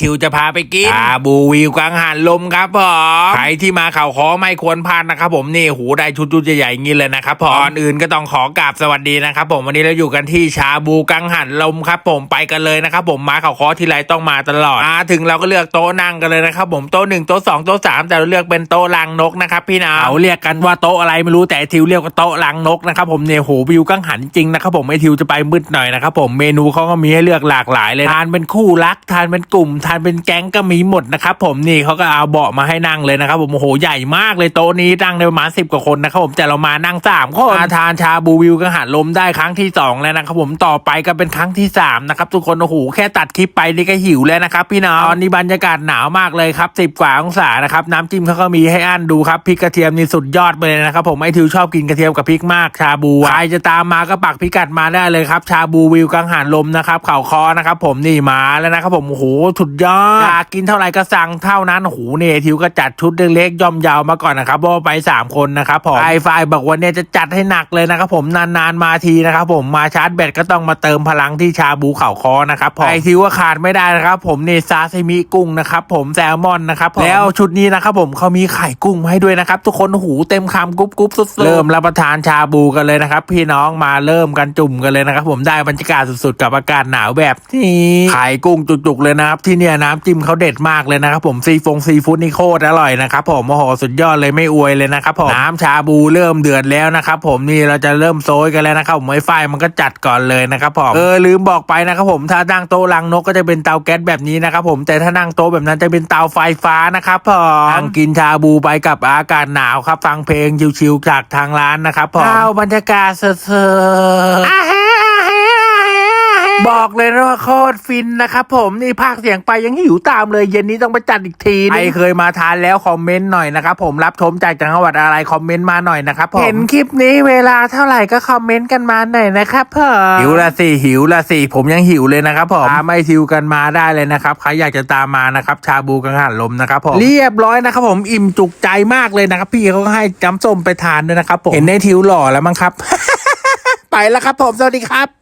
ทิวจะพาไปกินชาบูวิวกังหันลมครับผมใครที่มาเขาคอไม่ควรพลาดนะครับผมนี่หูได้ชุดๆใหญ่ๆอย่างนี้เลยนะครับผมก่อนอื่นก็ต้องขอกราบสวัสดีนะครับผมวันนี้เราอยู่กันที่ชาบูกังหันลมครับ ผมไปกันเลยนะครับผมมาเขาคอทีไรต้องมาตลอดมาถึงเราก็เลือกโต๊ะนั่งกันเลยนะครับผมโต๊ะหนึ่งโต๊ะสองโต๊ะสามแต่เราเลือกเป็นโต๊ะลังนกนะครับพี่น้องเขาเรียกกันว่าโต๊ะอะไรไม่รู้แต่ไอ้ทิวเรียกว่าโต๊ะลังนกนะครับผมเนี่ยโหวิวกังหันจริงนะครับผมไอทิวจะไปมืดหน่อยนะครับผมเมนูเขาก็มีให้เลือกหลากหลายเลยทานเป็นคู่รักทานเป็นกลุ่มทานเป็นแก๊งก็มีหมดนะครับผมนี่เขาก็เอาเบาะมาให้นั่งเลยนะครับผมโอ้โหใหญ่มากเลยโต๊ะนี้นั่งได้ประมาณสิบกว่าคนนะครับผมแต่เรามานั่งสามคนมาทานชาบูวิวกังหันลมได้ครั้งที่สองแล้วนะครับผมต่อไปก็เป็นครั้งที่สามนะครับทุกคนโอ้โหแค่ตัดคลิปไปนี่ก็หิวแล้วนะครับพี่น้องตอนนี้บรรยากาศหนาวมากเลยครับสิบกว่าองศานะครับน้ำจิ้มเขาก็มีให้อั้นดูครับพริกกระเทียมนี่สุดยอดไปเลยนะครับผมไอทิวชอบกินกระเทียมกับพริกมากชาบูใครจะตามมาก็ปักพิกัดมาได้เลยครับชาบูวิวกังหันลมนะครับเขาคอนะครับผมนี่มาแล้วนะครับผมโอ้โหสุดยอดอยากกินเท่าไหร่ก็สั่งเท่านั้นโอ้โหเนี่ยทิวก็จัดชุดเล็กๆย่อมยาวมาก่อนนะครับเพราะว่าไปสามคนนะครับผมไอไฟบอกว่าเนี่ยจะจัดให้หนักเลยนะครับผมนานๆมาทีนะครับผมมาชาร์จแบตก็ต้องมาเติมพลังที่ชาบูเขาคอนะครับผมไอทิวว่าขาดไม่ได้นะครับผมนี่ซาซิมิกุ้งนะครับผมแซลมอนนะครับผมแล้วชุดนี้นะครับผมเขามีไข่กุ้งมาให้ด้วยนะครับทุกคนโอ้โหูเต็มคำกรุบกรุบสุดๆเริ่มรับประทานชาบูกันเลยนะครับ พี่น้องมาเริ่มกันจุ่มกันเลยนะครับผมได้บรรยากาศสุดๆกับอากาศหนาวแบบนี้ไข่กุ้งจุกๆเลยนะครับที่ที่เนี่ยน้ำจิ้มเขาเด็ดมากเลยนะครับผมซีฟงซีฟู้ดนี่โคตรอร่อยนะครับผมโอ้โหสุดยอดเลยไม่อวยเลยนะครับผมน้ำชาบูเริ่มเดือดแล้วนะครับผมนี่เราจะเริ่มโซยกันแล้วนะครับผมไวไฟมันก็จัดก่อนเลยนะครับผมเออลืมบอกไปนะครับผมถ้านั่งโต๊ะลังนกก็จะเป็นเตาแก๊สแบบนี้นะครับผมแต่ถ้านั่งโต๊ะแบบนั้นจะเป็นเตาไฟฟ้านะครับผมนั่งกินชาบูไปกับอากาศหนาวครับ ฟังเพลงชิวๆจากทางร้านนะครับผมเข้าบรรยากาศเซอร์ บอกเลยนะว่าโคตรฟินนะครับผมนี่ภาคเสียงไปยังหิวตามเลยเย็นนี้ต้องไปจัดอีกทีใครเคยมาทานแล้วคอมเมนต์หน่อยนะครับผมรับชมจากจังหวัดอะไรคอมเมนต์มาหน่อยนะครับผมเห็นคลิปนี้เวลาเท่าไหร่ก็คอมเมนต์กันมาหน่อยนะครับผมหิวละสิหิวละสิผมยังหิวเลยนะครับผมตามไม่ทิวกันมาได้เลยนะครับใครอยากจะตามมานะครับชาบูกังหันลมนะครับผมเรียบร้อยนะครับผมอิ่มจุกใจมากเลยนะครับ พี่เขาก็ให้จ้ำส้มไปทานด้วยนะครับผมเห็นในทิวหล่อแล้วมั้งครับ ไปแล้วครับผมสวัสดีครับ